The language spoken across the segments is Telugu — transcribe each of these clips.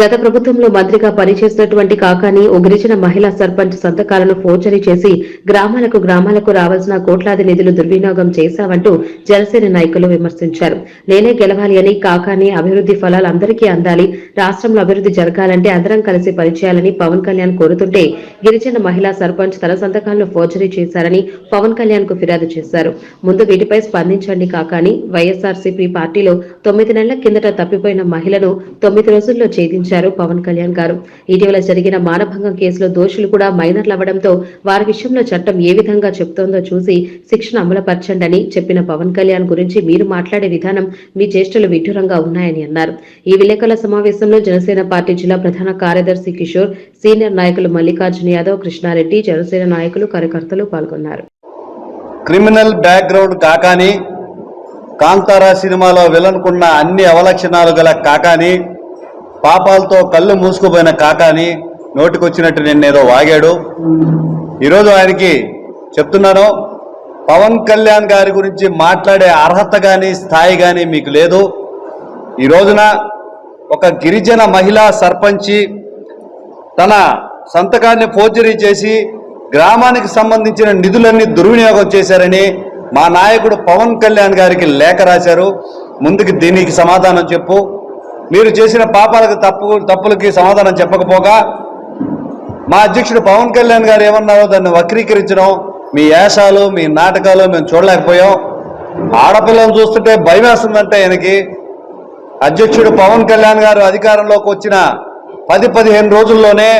గత ప్రభుత్వంలో మంత్రిగా పనిచేసినటువంటి కాకాని ఓ గిరిజన మహిళా సర్పంచ్ సంతకాలను ఫోర్జరీ చేసి గ్రామాలకు గ్రామాలకు రావాల్సిన కోట్లాది నిధులు దుర్వినియోగం చేశావంటూ జనసేన నాయకులు విమర్శించారు. నేనే గెలవాలి అని కాకాని అభివృద్ధి ఫలాలు అందరికీ అందాలి రాష్ట్రంలో అభివృద్ధి జరగాలంటే అందరం కలిసి పనిచేయాలని పవన్ కళ్యాణ్ కోరుతుంటే గిరిజన మహిళా సర్పంచ్ తన సంతకాలను ఫోర్జరీ చేశారని పవన్ కళ్యాణ్కు ఫిర్యాదు చేశారు. ముందు వీటిపై స్పందించండి కాకాని. వైఎస్ఆర్సీపీ పార్టీలో తొమ్మిది నెలల కిందట తప్పిపోయిన మహిళను తొమ్మిది రోజుల్లో ఛేదించారు. పవన్ కళ్యాణ్ గారు. ఇటీవల జరిగిన మానభంగం కేసులో దోషులు కూడా మైనర్లు అవ్వడంతో వారి విషయంలో చట్టం ఏ విధంగా చెబుతోందో చూసి శిక్షణ అమలుపరచండి చెప్పిన పవన్ కళ్యాణ్ గురించి మీరు మాట్లాడే విధానం మీ చేష్టలు విడ్డూరంగా ఉన్నాయని అన్నారు. ఈ విలేకరుల సమావేశంలో జనసేన పార్టీ జిల్లా ప్రధాన కార్యదర్శి కిషోర్ సీనియర్ నాయకులు మల్లికార్జున యాదవ్ కృష్ణారెడ్డి జనసేన నాయకులు కార్యకర్తలు పాల్గొన్నారు. క్రిమినల్ బ్యాక్గ్రౌండ్ కాకాని కాంతారా సినిమాలో విలన్కున్న అన్ని అవలక్షణాలు గల కాకాని పాపాలతో కళ్ళు మూసుకుపోయిన కాకాని నోటికొచ్చినట్టు నిన్నేదో వాగాడు. ఈరోజు ఆయనకి చెప్తున్నాను పవన్ కళ్యాణ్ గారి గురించి మాట్లాడే అర్హత కానీ స్థాయి కానీ మీకు లేదు. ఈ రోజున ఒక గిరిజన మహిళా సర్పంచి తన సంతకాన్ని ఫోర్జరీ చేసి గ్రామానికి సంబంధించిన నిధులన్నీ దుర్వినియోగం చేశారని మా నాయకుడు పవన్ కళ్యాణ్ గారికి లేఖ రాశారు. ముందుకు దీనికి సమాధానం చెప్పు. మీరు చేసిన పాపాలకు తప్పు తప్పులకి సమాధానం చెప్పకపోగా మా అధ్యక్షుడు పవన్ కళ్యాణ్ గారు ఏమన్నారో దాన్ని వక్రీకరించడం మీ యాసాలు మీ నాటకాలు మేము చూడలేకపోయాం. ఆడపిల్లలు చూస్తుంటే భయం వేస్తుందంటే ఆయనకి అధ్యక్షుడు పవన్ కళ్యాణ్ గారు అధికారంలోకి వచ్చిన పది పదిహేను రోజుల్లోనే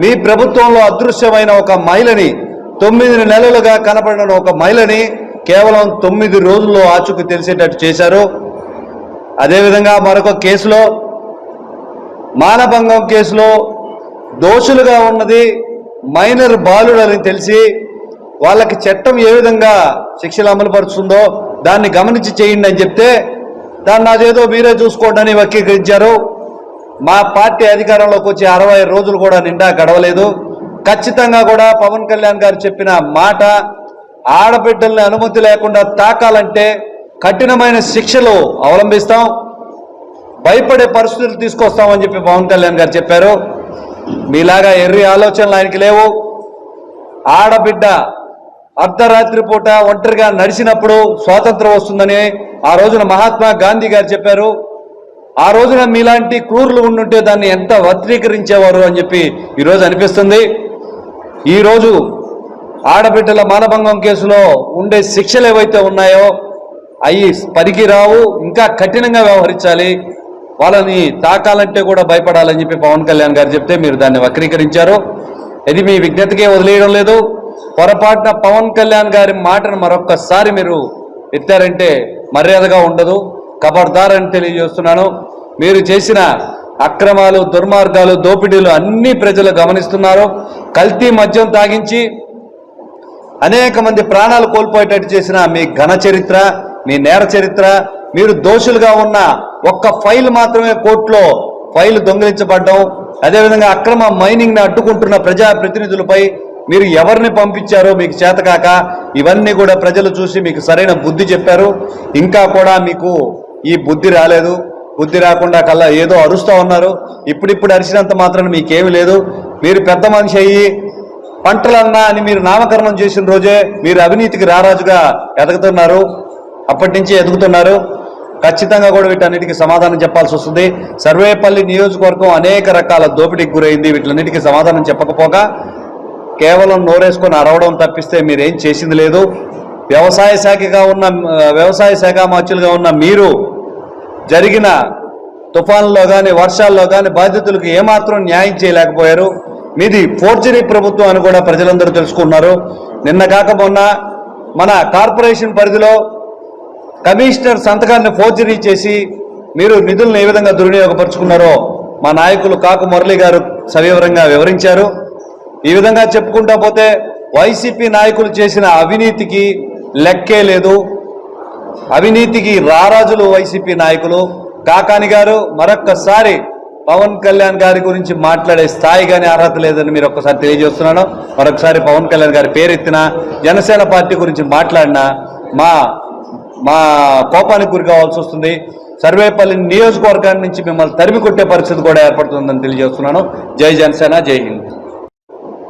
మీ ప్రభుత్వంలో అదృశ్యమైన ఒక మహిళని తొమ్మిది నెలలుగా కనపడిన ఒక మహిళని కేవలం తొమ్మిది రోజుల్లో ఆచూకు తెలిసేటట్టు చేశారు. అదేవిధంగా మరొక కేసులో మానభంగం కేసులో దోషులుగా ఉన్నది మైనర్ బాలుడని తెలిసి వాళ్ళకి చట్టం ఏ విధంగా శిక్షలు అమలుపరుస్తుందో దాన్ని గమనించి చేయండి అని చెప్తే దాన్ని అదేదో మీరే చూసుకోండి అని వక్రీకరించారు. మా పార్టీ అధికారంలోకి వచ్చి అరవై రోజులు కూడా నిండా గడవలేదు. ఖచ్చితంగా కూడా పవన్ కళ్యాణ్ గారు చెప్పిన మాట ఆడబిడ్డల్ని అనుమతి లేకుండా తాకాలంటే కఠినమైన శిక్షలు అవలంబిస్తాం. భయపడే పరిస్థితులు తీసుకొస్తామని చెప్పి పవన్ కళ్యాణ్ గారు చెప్పారు. మీలాగా ఎర్రి ఆలోచనలు ఆయనకి లేవు. ఆడబిడ్డ అర్ధరాత్రి పూట ఒంటరిగా నడిచినప్పుడు స్వాతంత్రం వస్తుందని ఆ రోజున మహాత్మా గాంధీ గారు చెప్పారు. ఆ రోజున మీలాంటి క్రూరులు ఉండుంటే దాన్ని ఎంత వక్రీకరించేవారు అని చెప్పి ఈరోజు అనిపిస్తుంది. ఈరోజు ఆడబిడ్డల మానభంగం కేసులో ఉండే శిక్షలు ఏవైతే ఉన్నాయో అవి పనికి రావు ఇంకా కఠినంగా వ్యవహరించాలి. వాళ్ళని తాకాలంటే కూడా భయపడాలని చెప్పి పవన్ కళ్యాణ్ గారు చెప్తే మీరు దాన్ని వక్రీకరించారు. ఇది మీ విజ్ఞతకే వదిలేయడం లేదు. పొరపాటున పవన్ కళ్యాణ్ గారి మాటను మరొక్కసారి మీరు ఎత్తారంటే మర్యాదగా ఉండదు. కబర్దార్ అని తెలియజేస్తున్నాను. మీరు చేసిన అక్రమాలు దుర్మార్గాలు దోపిడీలు అన్ని ప్రజలు గమనిస్తున్నారు. కల్తీ మద్యం తాగించి అనేక మంది ప్రాణాలు కోల్పోయేటట్టు చేసిన మీ ఘన చరిత్ర. మీ నేర చరిత్ర మీరు దోషులుగా ఉన్న ఒక్క ఫైల్ మాత్రమే కోర్టులో ఫైల్ దొంగిలించబడ్డం అదేవిధంగా అక్రమ మైనింగ్ని అడ్డుకుంటున్న ప్రజా ప్రతినిధులపై మీరు ఎవరిని పంపించారో మీకు చేతకాక ఇవన్నీ కూడా ప్రజలు చూసి మీకు సరైన బుద్ధి చెప్పారు. ఇంకా కూడా మీకు ఈ బుద్ధి రాలేదు. బుద్ధి రాకుండా కల్లా ఏదో అరుస్తూ ఉన్నారు. ఇప్పుడిప్పుడు అరిచినంత మాత్రం మీకేమీ లేదు. మీరు పెద్ద మనిషి అయ్యి పంటలన్నా అని మీరు నామకరణం చేసిన రోజే మీరు అవినీతికి రారాజుగా ఎదగుతున్నారు. అప్పటి నుంచి ఎదుగుతున్నారు. ఖచ్చితంగా కూడా వీటన్నిటికీ సమాధానం చెప్పాల్సి వస్తుంది. సర్వేపల్లి నియోజకవర్గం అనేక రకాల దోపిడీకి గురైంది. వీటన్నిటికీ సమాధానం చెప్పకపోగా కేవలం నోరేసుకొని అరవడం తప్పిస్తే మీరేం చేసింది లేదు. వ్యవసాయ శాఖగా ఉన్న వ్యవసాయ శాఖ మార్చులుగా ఉన్న మీరు జరిగిన తుఫాన్లో కానీ వర్షాల్లో కానీ బాధితులకు ఏమాత్రం న్యాయం చేయలేకపోయారు. మీది ఫోర్జరీ ప్రభుత్వం అని కూడా ప్రజలందరూ తెలుసుకున్నారు. నిన్న కాక మొన్న మన కార్పొరేషన్ పరిధిలో కమిషనర్ సంతకాన్ని ఫోర్జరీ చేసి మీరు నిధులను ఏ విధంగా దుర్వినియోగపరుచుకున్నారో మా నాయకులు కాకు మురళి గారు సవివరంగా వివరించారు. ఈ విధంగా చెప్పుకుంటా పోతే వైసీపీ నాయకులు చేసిన అవినీతికి లెక్కే లేదు. అవినీతికి రారాజులు వైసీపీ నాయకులు. కాకాని గారు మరొక్కసారి పవన్ కళ్యాణ్ గారి గురించి మాట్లాడే స్థాయి కానీ అర్హత లేదని మీరు ఒక్కసారి తెలియజేస్తున్నాను. మరొకసారి పవన్ కళ్యాణ్ గారి పేరెత్తిన జనసేన పార్టీ గురించి మాట్లాడినా మా మా కోపానికి గురి కావాల్సి వస్తుంది. సర్వేపల్లి నియోజకవర్గాన్ని నుంచి మిమ్మల్ని తరిమి కొట్టే పరిస్థితి కూడా ఏర్పడుతుందని తెలియజేస్తున్నాను. జై జనసేన జై హింద్.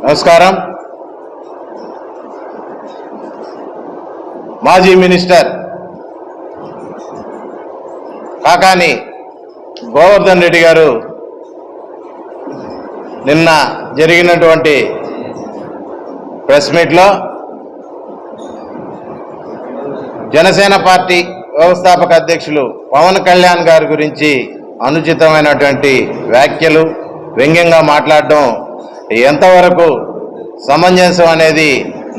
నమస్కారం. మాజీ మినిస్టర్ కాకాని గోవర్ధన్ రెడ్డి గారు నిన్న జరిగినటువంటి ప్రెస్ మీట్లో జనసేన పార్టీ వ్యవస్థాపక అధ్యక్షులు పవన్ కళ్యాణ్ గారి గురించి అనుచితమైనటువంటి వ్యాఖ్యలు వ్యంగ్యంగా మాట్లాడడం ఎంతవరకు సమంజసం అనేది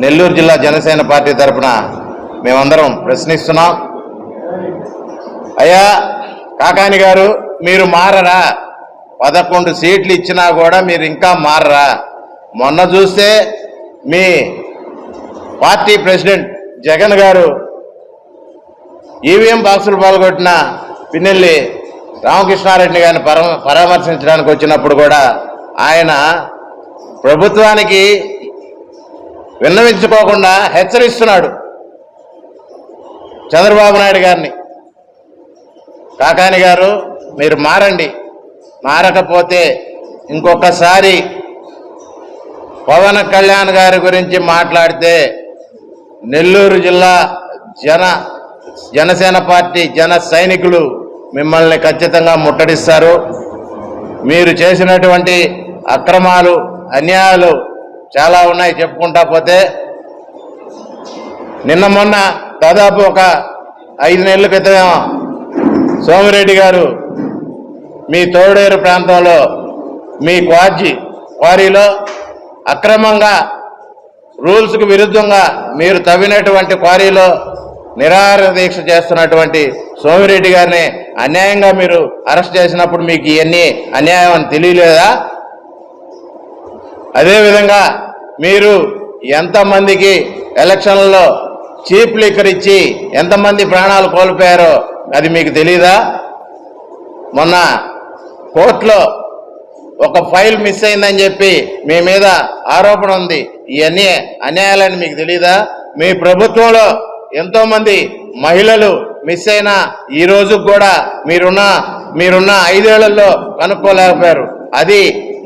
నెల్లూరు జిల్లా జనసేన పార్టీ తరపున మేమందరం ప్రశ్నిస్తున్నాం. అయ్యా కాకాని గారు మీరు మారరా? పదకొండు సీట్లు ఇచ్చినా కూడా మీరు ఇంకా మారరా? మొన్న చూస్తే మీ పార్టీ ప్రెసిడెంట్ జగన్ గారు ఈవీఎం బాక్సులు పాల్గొట్టిన పిన్నెల్లి రామకృష్ణారెడ్డి గారిని పర పరామర్శించడానికి వచ్చినప్పుడు కూడా ఆయన ప్రభుత్వానికి విన్నవించుకోకుండా హెచ్చరిస్తున్నాడు చంద్రబాబు నాయుడు గారిని. కాకాని గారు మీరు మారండి. మారకపోతే ఇంకొకసారి పవన్ కళ్యాణ్ గారి గురించి మాట్లాడితే నెల్లూరు జిల్లా జన జనసేన పార్టీ జన సైనికులు మిమ్మల్ని ఖచ్చితంగా ముట్టడిస్తారు. మీరు చేసినటువంటి అక్రమాలు అన్యాయాలు చాలా ఉన్నాయి చెప్పుకుంటా పోతే. నిన్న మొన్న దాదాపు ఒక ఐదు నెలల క్రితమే సోమిరెడ్డి గారు మీ తోడేరు ప్రాంతంలో మీ క్వార్జీ క్వారీలో అక్రమంగా రూల్స్కు విరుద్ధంగా మీరు తవ్వినటువంటి క్వారీలో నిరాహార దీక్ష చేస్తున్నటువంటి సోమిరెడ్డి గారిని అన్యాయంగా మీరు అరెస్ట్ చేసినప్పుడు మీకు ఇవన్నీ అన్యాయం అని తెలియలేదా? అదేవిధంగా మీరు ఎంతమందికి ఎలక్షన్లలో చీప్ లిక్కర్ ఇచ్చి ఎంతమంది ప్రాణాలు కోల్పోయారో అది మీకు తెలీదా? మొన్న కోర్టులో ఒక ఫైల్ మిస్ అయిందని చెప్పి మీ మీద ఆరోపణ ఉంది. ఇవన్నీ అన్యాయాలని మీకు తెలీదా? మీ ప్రభుత్వంలో ఎంతో మంది మహిళలు మిస్ అయినా ఈ రోజు కూడా మీరున్న మీరున్న ఐదేళ్ళలో కనుక్కోలేకపోయారు. అది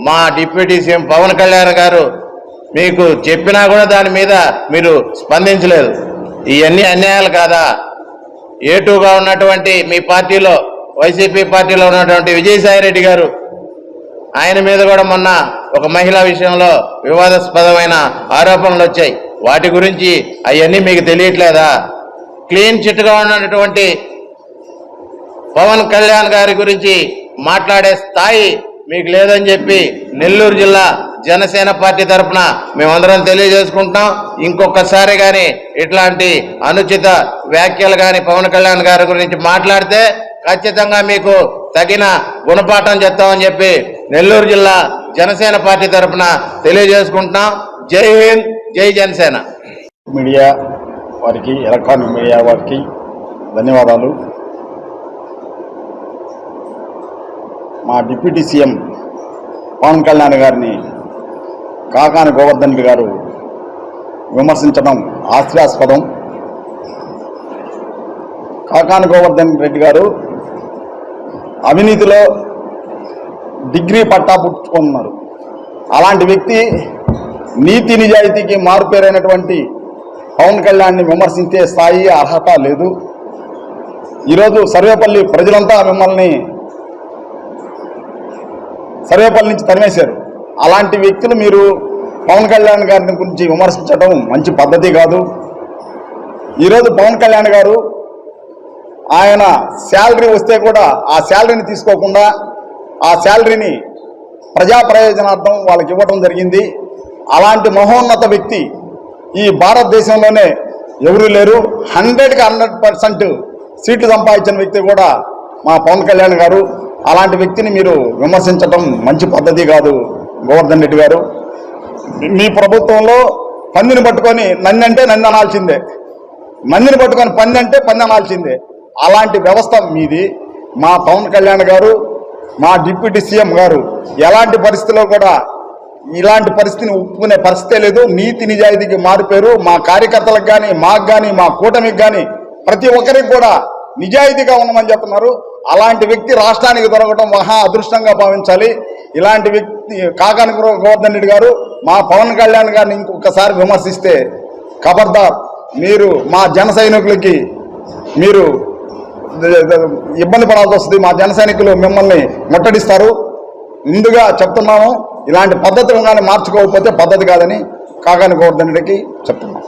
మా డిప్యూటీ సీఎం పవన్ కళ్యాణ్ గారు మీకు చెప్పినా కూడా దాని మీద మీరు స్పందించలేదు. ఇవన్నీ అన్యాయాలు కాదా? ఏటుగా ఉన్నటువంటి మీ పార్టీలో వైసీపీ పార్టీలో ఉన్నటువంటి విజయసాయి రెడ్డి గారు ఆయన మీద కూడా మొన్న ఒక మహిళ విషయంలో వివాదాస్పదమైన ఆరోపణలు వచ్చాయి. వాటి గురించి అవన్నీ మీకు తెలియట్లేదా? క్లీన్ చిట్గా ఉన్నటువంటి పవన్ కళ్యాణ్ గారి గురించి మాట్లాడే స్థాయి మీకు లేదని చెప్పి నెల్లూరు జిల్లా జనసేన పార్టీ తరఫున మేమందరం తెలియజేసుకుంటాం ఇంకొకసారి కానీ ఇట్లాంటి అనుచిత వ్యాఖ్యలు కానీ పవన్ కళ్యాణ్ గారి గురించి మాట్లాడితే ఖచ్చితంగా మీకు తగిన గుణపాఠం చెప్తామని చెప్పి నెల్లూరు జిల్లా జనసేన పార్టీ తరఫున తెలియజేసుకుంటున్నాం. జై హింద్ జై జనసేన. మీడియా వారికి ఎలక్ట్రానిక్ మీడియా వారికి ధన్యవాదాలు. మా డిప్యూటీ సీఎం పవన్ కళ్యాణ్ గారిని కాకాని గోవర్ధన్ రెడ్డి గారు విమర్శించడం హాస్యాస్పదం. కాకాని గోవర్ధన్ రెడ్డి గారు అవినీతిలో డిగ్రీ పట్టా పుచ్చుకున్నారు అలాంటి వ్యక్తి నీతి నిజాయితీకి మారుపేరైనటువంటి పవన్ కళ్యాణ్ని విమర్శించే స్థాయి అర్హత లేదు. ఈరోజు సర్వేపల్లి ప్రజలంతా మిమ్మల్ని సర్వేపల్లి నుంచి తరిమేశారు. అలాంటి వ్యక్తులు మీరు పవన్ కళ్యాణ్ గారిని గురించి విమర్శించడం మంచి పద్ధతి కాదు. ఈరోజు పవన్ కళ్యాణ్ గారు ఆయన శాలరీ వస్తే కూడా ఆ శాలరీని తీసుకోకుండా ఆ శాలరీని ప్రజా ప్రయోజనార్థం వాళ్ళకి ఇవ్వడం జరిగింది. అలాంటి మహోన్నత వ్యక్తి ఈ భారతదేశంలోనే ఎవరూ లేరు. హండ్రెడ్కి హండ్రెడ్ పర్సెంట్ సీట్లు సంపాదించిన వ్యక్తి కూడా మా పవన్ కళ్యాణ్ గారు. అలాంటి వ్యక్తిని మీరు విమర్శించడం మంచి పద్ధతి కాదు గోవర్ధన్ రెడ్డి గారు. మీ ప్రభుత్వంలో పందిని పట్టుకొని నన్నంటే నన్ను అనాల్సిందే. మందిని పట్టుకొని పంది అంటే పంది అనాల్సిందే. అలాంటి వ్యవస్థ మీది. మా పవన్ కళ్యాణ్ గారు మా డిప్యూటీ సీఎం గారు ఎలాంటి పరిస్థితిలో కూడా ఇలాంటి పరిస్థితిని ఒప్పుకునే పరిస్థితే లేదు. నీతి నిజాయితీకి మారిపోయారు. మా కార్యకర్తలకు కానీ మాకు కానీ మా కూటమికి కానీ ప్రతి ఒక్కరికి కూడా నిజాయితీగా ఉండమని చెప్తున్నారు. అలాంటి వ్యక్తి రాష్ట్రానికి దొరకడం మహా అదృష్టంగా భావించాలి. ఇలాంటి వ్యక్తి కాకాని గోవర్ధన్ రెడ్డి గారు మా పవన్ కళ్యాణ్ గారిని ఇంకొకసారి విమర్శిస్తే ఖబర్దార్ మీరు మా జన సైనికులకి మీరు ఇబ్బంది పడాల్సి వస్తుంది. మా జన సైనికులు మిమ్మల్ని ముట్టడిస్తారు. ముందుగా చెప్తున్నాము ఇలాంటి పద్ధతులు కానీ మార్చుకోకపోతే పద్ధతి కాదని కాకాని గోవర్ధనుడికి చెప్తున్నాం.